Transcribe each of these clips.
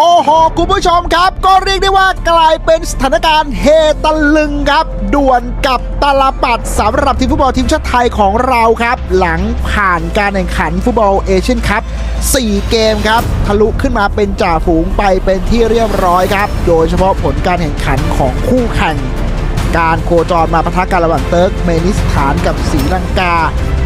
โอ้โหคุณผู้ชมครับ ก็เรียกได้ว่ากลายเป็นสถานการณ์เฮตะลึงครับ ด่วนกับตาลปัดสำหรับทีมฟุตบอลทีมชาติไทยของเราครับ หลังผ่านการแข่งขันฟุตบอลเอเชียนคัพ4 เกมครับ ทะลุขึ้นมาเป็นจ่าฝูงไปเป็นที่เรียบร้อยครับ โดยเฉพาะผลการแข่งขันของคู่แข่ง การโคจรมาปะทะกันระหว่างเติร์กเมนิสถานกับศรีลังกา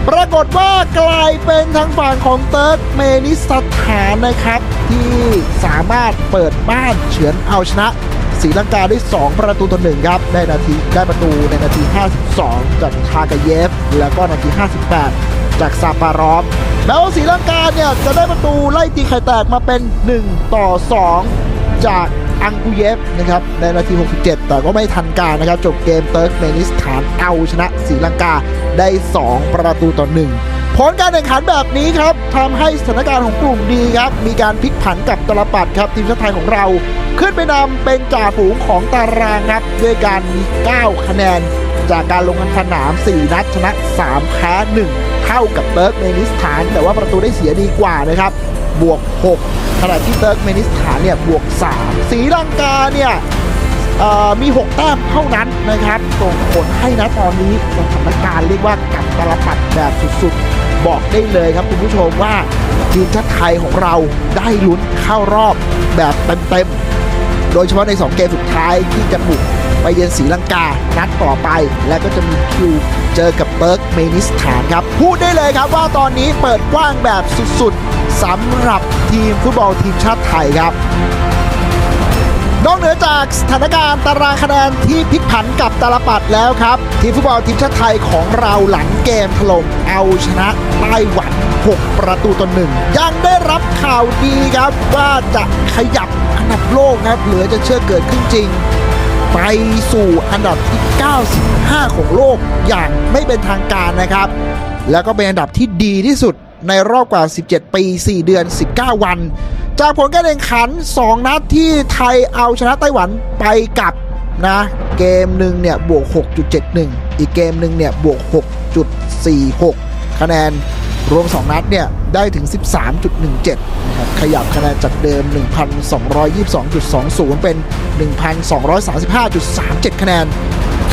ปรากฏว่ากลายเป็นทางฝั่งของเติร์กเมนิสถานนะครับ ที่สามารถเปิดบ้านเฉือนเอาชนะศรีลังกาได้ 2 ประตูต่อหนึ่งครับได้นาทีได้ประตูในนาที 52 จากทากาเยฟ แล้วก็นาที 58 จากซาปารอฟแม้ว่าศรีลังกาเนี่ยจะได้ประตูไล่ตีไข่แตกมาเป็น 1 ต่อ 2 จากอังกูเยฟนะครับในนาที 67 แต่ก็ไม่ทันการนะครับ จบเกมเติร์กเมนิสถานเอาชนะศรีลังกาได้ 2 ประตูต่อ 1 ผลการแข่งขันแบบนี้ครับทำให้สถานการณ์ของกลุ่มดีครับ มีการพลิกผันกับตลปัดครับ ทีมชาติไทยของเรา ขึ้นไปนำเป็นจ่าฝูงของตารางครับด้วยการมี 9 คะแนน จากการลงสนาม 4 นัดชนะ 3 แพ้ 1 เท่ากับเติร์กเมนิสถาน แต่ว่าประตูได้เสียดีกว่านะครับ บวก 6 ขณะที่เติร์กเมนิสถานเนี่ยบวก 3 สีลังกาเนี่ยมี 6 แต้มเท่านั้นนะครับส่งผลให้นะตอนนี้สถานการณ์เรียกว่ากับตลปัดแบบสุดๆ บอกได้เลยครับคุณผู้ชมว่าทีมชาติไทยของเราได้ลุ้นเข้ารอบแบบเต็มๆ โดยเฉพาะใน 2 เกมสุดท้ายที่จะบุกไปเยือนศรีลังกา นัดต่อไป และก็จะมีคิวเจอกับเติร์กเมนิสถานครับ พูดได้เลยครับว่าตอนนี้เปิดกว้างแบบสุดๆสำหรับทีมฟุตบอลทีมชาติไทยครับ นอกเหนือจากสถานการณ์ตารางคะแนนที่พลิกผันกับตาลปัดแล้วครับ ทีมฟุตบอลทีมชาติไทยของเราหลังเกมถล่มเอาชนะไต้หวัน 6 ประตูต่อหนึ่งยังได้รับข่าวดีครับ ว่าจะขยับอันดับโลกครับ เหลือจะเชื่อเกิดขึ้นจริง ไปสู่อันดับที่ 95 ของโลกอย่างไม่เป็นทางการนะครับ แล้วก็เป็นอันดับที่ดีที่สุดในรอบกว่า 17 ปี 4 เดือน 19 วัน จากผลการแข่งขัน 2 นัดที่ไทยเอาชนะไต้หวันไปกับนะเกมหนึ่งเนี่ยบวก 6.71 อีกเกมหนึ่งเนี่ยบวก 6.46 คะแนนรวม 2 นัดเนี่ยได้ถึง 13.17 นะครับ ขยับคะแนนจากเดิม 1,222.20 เป็น 1,235.37 คะแนน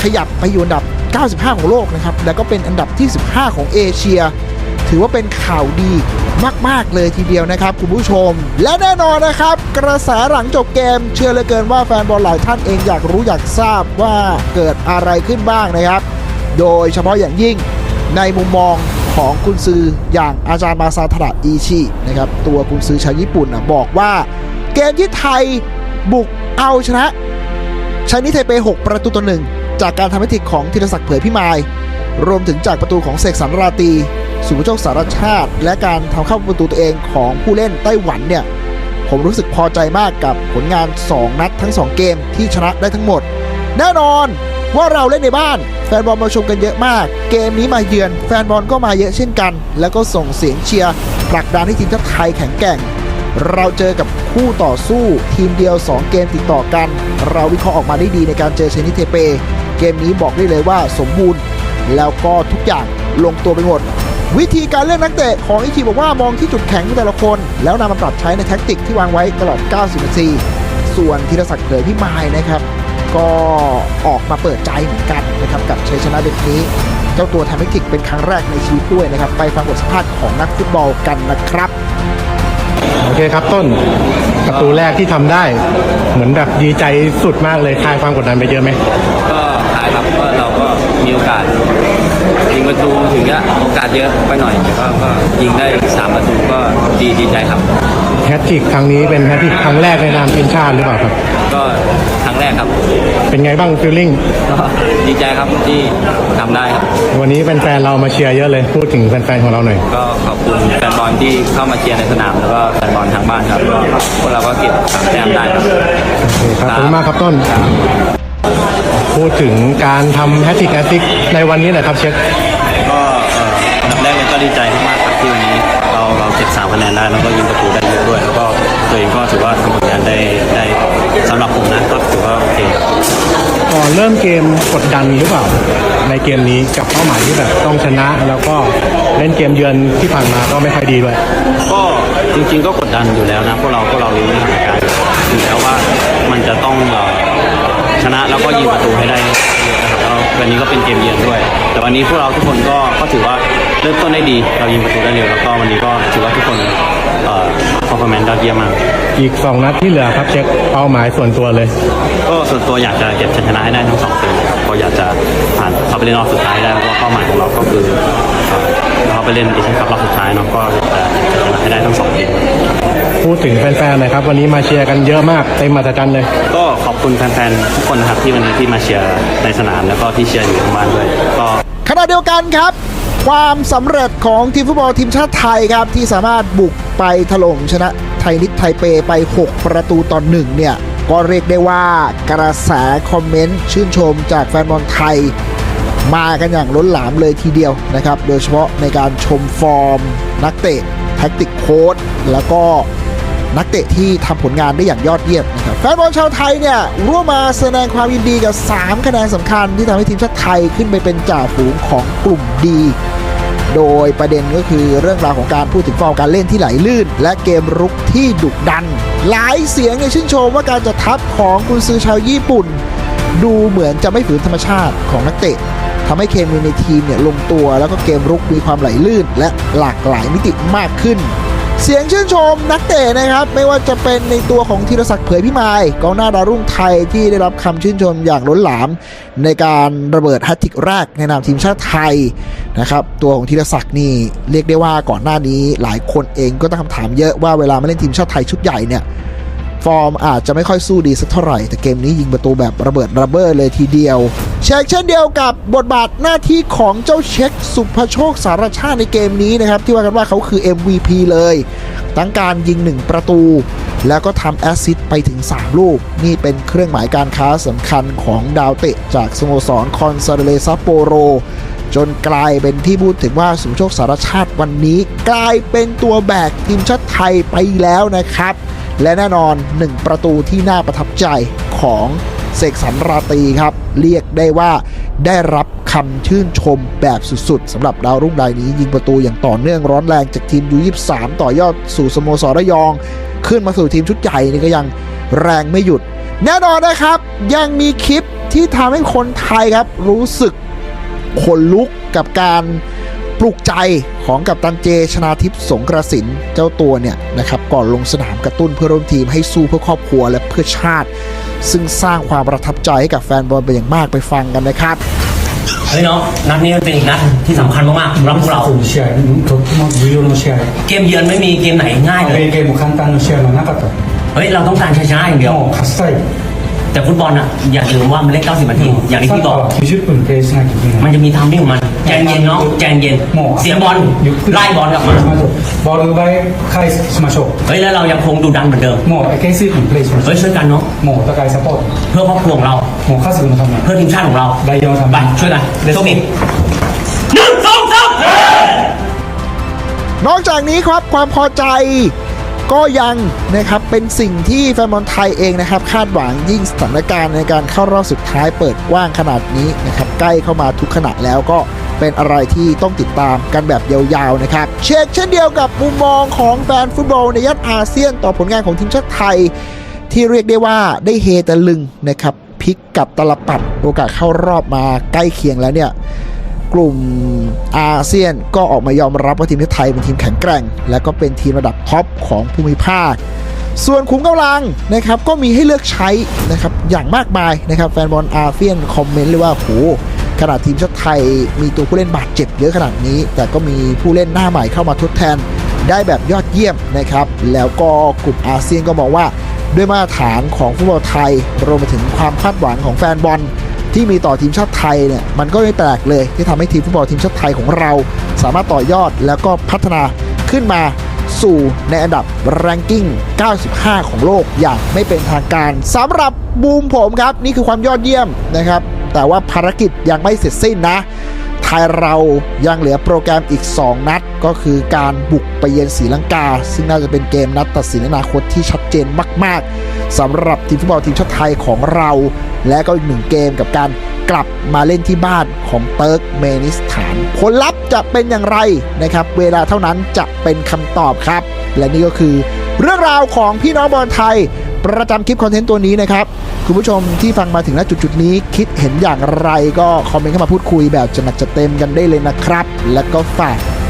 ขยับไปอยู่อันดับ 95 ของโลกนะครับ แล้วก็เป็นอันดับที่ 15 ของเอเชีย ถือว่าเป็นข่าวดีมาก ๆ เลยทีเดียวนะครับ คุณผู้ชม และแน่นอนนะครับ กระแสหลังจบเกม เชื่อเหลือเกินว่าแฟนบอลหลายท่านเองอยากรู้อยากทราบว่าเกิดอะไรขึ้นบ้างนะครับ โดยเฉพาะอย่างยิ่งในมุมมองของกุนซืออย่างอาจารย์มาซาทระอีชินะครับตัวกุนซือชาวญี่ปุ่นนะบอกว่า เกมที่ไทยบุกเอาชนะชานิเทเป 6 ประตูต่อหนึ่งจากการทำให้ทิกของธีรศักดิ์เผยพิมาย รวมถึงจากประตูของเสกสรรราตีสุภโชคสารชาติ และการทำเข้าประตูตัวเองของผู้เล่นไต้หวันเนี่ย ผมรู้สึกพอใจมากกับผลงาน 2 นัดทั้ง 2 เกมที่ชนะได้ทั้งหมด แน่นอนว่าเราเล่นในบ้าน แฟนบอลมาชมกันเยอะมาก เกมนี้มาเยือน แฟนบอลก็มาเยอะเช่นกัน แล้วก็ส่งเสียงเชียร์ผลักดันให้ทีมชาติไทยแข็งแกร่ง เราเจอกับคู่ต่อสู้ทีมเดียว 2 เกมติดต่อกัน เราวิเคราะห์ออกมาได้ดีในการเจอเชนิเทเป เกมนี้บอกได้เลยว่าสมบูรณ์ แล้วก็ทุกอย่างลงตัวไปหมด วิธีการเลือกนักเตะของอิคิบอกว่ามองที่จุดแข็งของแต่ละคน แล้วนำมาปรับใช้ในแท็กติกที่วางไว้ตลอด 90 นาที ส่วนธีรศักดิ์เผยพิมายนะครับก็ออกมาเปิดใจเหมือนกันนะครับกับชัยชนะเด็ดนี้ เจ้าตัวทำแท็กติกเป็นครั้งแรกในชีวิตด้วยนะครับ ไปฟังบทสัมภาษณ์ของนักฟุตบอลกันนะครับ โอเคครับต้นประตูแรกที่ทำได้ เหมือนแบบดีใจสุดมากเลยคลายความกดดันไปเยอะไหมก็หายครับก็เราก็มีโอกาส ยิงประตูถึงจะโอกาสเยอะไปหน่อยแต่ก็ก็ยิงได้สามประตูก็ดีดีใจครับ แฮตทริกครั้งนี้เป็นแฮตทริกครั้งแรกในนามทีมชาติหรือเปล่าครับ ก็ครั้งแรกครับเป็นไงบ้างฟีลลิ่งก็ดีใจครับที่ทำได้ครับ วันนี้แฟนๆเรามาเชียร์เยอะเลยพูดถึงแฟนๆของเราหน่อย ก็ขอบคุณแฟนบอลที่เข้ามาเชียร์ในสนามแล้วก็แฟนบอลทางบ้านครับก็พวกเราก็เก็บสามแต้มได้ครับ โอเคครับขอบคุณมากครับต้น พูดถึงการทำแฮตทริกแฮตทริกในวันนี้หน่อยครับเช็คก็อันดับแรกเลยก็ดีใจมากๆครับที่วันนี้เราเราเก็บสามคะแนนได้แล้วก็ยิงประตูได้เยอะด้วย แล้วก็ตัวเองก็ถือว่าทำผลงานได้ได้สำหรับผมนะก็ถือว่าโอเคครับก่อนเริ่มเกมกดดันหรือเปล่า ในเกมนี้กับเป้าหมายที่แบบต้องชนะ แล้วก็เล่นเกมเยือนที่ผ่านมาก็ไม่ค่อยดีด้วยก็จริงๆก็กดดันอยู่แล้วนะพวกเราพวกเรารู้สถานการณ์แล้ว ก็ยิงประตูให้ได้เยอะนะครับแล้ววันนี้ก็เป็นเกมเยือนด้วย แต่วันนี้พวกเราทุกคนก็ก็ถือว่าเริ่มต้นได้ดี เรายิงประตูได้เร็วแล้วก็วันนี้ก็ถือว่าทุกคนเอ่อ performance ยอดเยี่ยมมาก อีก 2 นัดที่เหลือครับเช็คเป้าหมายส่วนตัวเลย ก็ส่วนตัวอยากจะเก็บชัยชนะให้ได้ทั้งสองเกมนะครับก็อยากจะผ่านเข้าไปเล่นรอบสุดท้ายได้เพราะว่าเป้าหมายของเราก็คือเอ่อเข้าไปเล่นเอเชียนคัพรอบสุดท้ายเนาะก็อยากจะเก็บชัยชนะให้ได้ทั้งสองเกมพูดถึงแฟนๆหน่อยครับ วันนี้มาเชียร์กันเยอะมากเต็มมาตรจันเลย ก็ข อบคุณแฟนๆทุกคนนะครับที่วันนี้ที่มาเชียร์ในสนามแล้วก็ที่เชียร์อยู่ทางบ้านด้วยก็ขณะเดียวกันครับ ความสำเร็จของทีมฟุตบอลทีมชาติไทยครับที่สามารถบุกไปถล่มชนะไทยนิดไทเปไป 6 ประตูต่อหนึ่งเนี่ยก็เรียกได้ว่ากระแสคอมเมนต์ชื่นชมจากแฟนบอลไทย มากันอย่างล้นหลามเลยทีเดียวนะครับ โดยเฉพาะในการชมฟอร์ม นักเตะแท็กติกโค้ดแล้วก็ นักเตะที่ทำผลงานได้อย่างยอดเยี่ยมนะครับแฟนบอลชาวไทยเนี่ยร่วมมาแสดงความยินดีกับ 3 คะแนนสำคัญที่ทำให้ทีมชาติไทยขึ้นไปเป็นจ่าฝูงของกลุ่มดีโดยประเด็นก็คือเรื่องราวของการพูดถึงฟอร์มการเล่นที่ไหลลื่น และเกมรุกที่ดุดัน หลายเสียงเนี่ยชื่นชมว่าการจัดทัพของกุนซือชาวญี่ปุ่น ดูเหมือนจะไม่ฝืนธรรมชาติของนักเตะทำให้เคมีในทีมเนี่ยลงตัวแล้วก็เกมรุกมีความไหลลื่น และหลากหลายมิติมากขึ้น เสียงชื่นชมนักเตะนะครับ ไม่ว่าจะเป็นในตัวของธีรศักดิ์เผยพิมายกองหน้าดาวรุ่งไทยที่ได้รับคำชื่นชมอย่างล้นหลาม ในการระเบิดแฮตทริกแรกในนามทีมชาติไทยนะครับตัวของธีรศักดิ์นี่เรียกได้ว่าก่อนหน้านี้หลายคนเองก็ตั้งคำถามเยอะว่าเวลามาเล่นทีมชาติไทยชุดใหญ่เนี่ยฟอร์มอาจจะไม่ค่อยสู้ดีสักเท่าไหร่แต่เกมนี้ยิงประตูแบบระเบิดระเบ้อเลยทีเดียว เช็คเช่นเดียวกับบทบาทหน้าที่ของเจ้าเช็คสุภโชคสารชาติในเกมนี้นะครับ ที่ว่ากันว่าเขาคือ MVP เลย ทั้งการยิง 1 ประตู แล้วก็ทำแอสซิสไปถึง 3 ลูก นี่เป็นเครื่องหมายการค้าสำคัญของดาวเตะจากสโมสรคอนซาเดเลซัปโปโรจนกลายเป็นที่พูดถึงว่าสุภโชคสารชาติวันนี้กลายเป็นตัวแบกทีมชาติไทยไปแล้วนะครับ และแน่นอน 1 ประตูที่น่าประทับใจของ เสกสรรราตรีครับ เรียกได้ว่าได้รับคำชื่นชมแบบสุดๆสำหรับดาวรุ่งรายนี้ ยิงประตูอย่างต่อเนื่องร้อนแรงจากทีมยู23ต่อยอดสู่สโมสรระยอง ขึ้นมาสู่ทีมชุดใหญ่นี่ก็ยังแรงไม่หยุด แน่นอนนะครับ ยังมีคลิปที่ทำให้คนไทยครับ รู้สึกขนลุกกับการ ปลุกใจของกัปตันเจชนาทิพย์สงกระสินเจ้าตัวเนี่ยนะครับก่อนลงสนามกระตุ้นเพื่อร่วมทีมให้สู้เพื่อครอบครัวและเพื่อชาติ ซึ่งสร้างความประทับใจให้กับแฟนบอลเป็นอย่างมากไปฟังกันนะครับเฮ้ยน้องนัดนี้เป็นอีกนัดที่สำคัญมากๆสำหรับพวกเราเกมเยือนไม่มีเกมไหนง่ายเลยเกมของคันตันเชียร์นะครับตัวเฮ้ยเราต้องการชนะอย่างเดียว แต่ฟุตบอลอะอย่าลืมว่ามันเล่น 90 นาที อย่างที่พี่บอกมีชุด분베이스하기 มัน 그냥 จะมีทามมิ่ของมันแจงเย็นเนาะแจงเย็นเสียบอลไล่บอลกลับมา 머리 바이 카이스스ชกเฮ้ยแล้วเรายังคงดูดังเหมือนเดิม뭐 에케이스 분 플레이 스마쇼 เฮ้ยช่วยกันเนาะโหมตะกายสปอร์ตเพื่อครอบครัวของเรา 뭐 카스 분 하면 เพื่อทีมชาติของเราได้ยอมทำ ไปช่วยกันโชคดีหนึ่งสองสาม นอกจากนี้ครับความพอใจ ก็ยังนะครับเป็นสิ่งที่แฟนบอลไทยเองนะครับ คาดหวังยิ่งสถานการณ์ในการเข้ารอบสุดท้ายเปิดกว้างขนาดนี้นะครับใกล้เข้ามาทุกขณะแล้วก็เป็นอะไรที่ต้องติดตามกันแบบยาวๆนะครับ เช็คเช่นเดียวกับมุมมองของแฟนฟุตบอลในยัดอาเซียนต่อผลงานของทีมชาติไทย ที่เรียกได้ว่าได้เฮตะลึงนะครับพลิกกับตลปัดโอกาสเข้ารอบมาใกล้เคียงแล้วเนี่ย กลุ่มอาเซียนก็ออกมายอมรับว่าทีมชาติไทยเป็นทีมแข็งแกร่ง และก็เป็นทีมระดับท็อปของภูมิภาค ส่วนขุมกำลังนะครับก็มีให้เลือกใช้นะครับอย่างมากมายนะครับแฟนบอลอาเซียนคอมเมนต์เลยว่าโหขนาดทีมชาติไทยมีตัวผู้เล่นบาดเจ็บเยอะขนาดนี้ แต่ก็มีผู้เล่นหน้าใหม่เข้ามาทดแทนได้แบบยอดเยี่ยมนะครับ แล้วก็กลุ่มอาเซียนก็มองว่าด้วยมาตรฐานของฟุตบอลไทยรวมไปถึงความคาดหวังของแฟนบอล ที่มีต่อทีมชาติไทยเนี่ยมันก็ไม่แปลกเลย ที่ทำให้ทีมฟุตบอลทีมชาติไทยของเรา สามารถต่อยอดแล้วก็พัฒนาขึ้นมาสู่ในอันดับ ranking 95 ของโลกอย่างไม่เป็นทางการสำหรับบูมผมครับ นี่คือความยอดเยี่ยมนะครับ แต่ว่าภารกิจยังไม่เสร็จสิ้นนะ ไทยเรายังเหลือโปรแกรมอีก 2 นัด ก็คือการบุกไปเยือนศรีลังกา ซึ่งน่าจะเป็นเกมนัดตัดสินอนาคตที่ชัดเจนมาก ๆสำหรับทีมฟุตบอลทีมชาติไทยของเรา และก็อีกหนึ่งเกมกับการกลับมาเล่นที่บ้านของเติร์กเมนิสถาน ผลลัพธ์จะเป็นอย่างไรนะครับ เวลาเท่านั้นจะเป็นคำตอบครับ และนี่ก็คือ เรื่องราวของพี่น้องบอลไทย ประจำคลิปคอนเทนต์ตัวนี้นะครับ คุณผู้ชมที่ฟังมาถึงณจุดๆนี้ คิดเห็นอย่างไรก็คอมเมนต์เข้ามาพูดคุยแบบจะหนักจะเต็มกันได้เลยนะครับ และก็ฝาก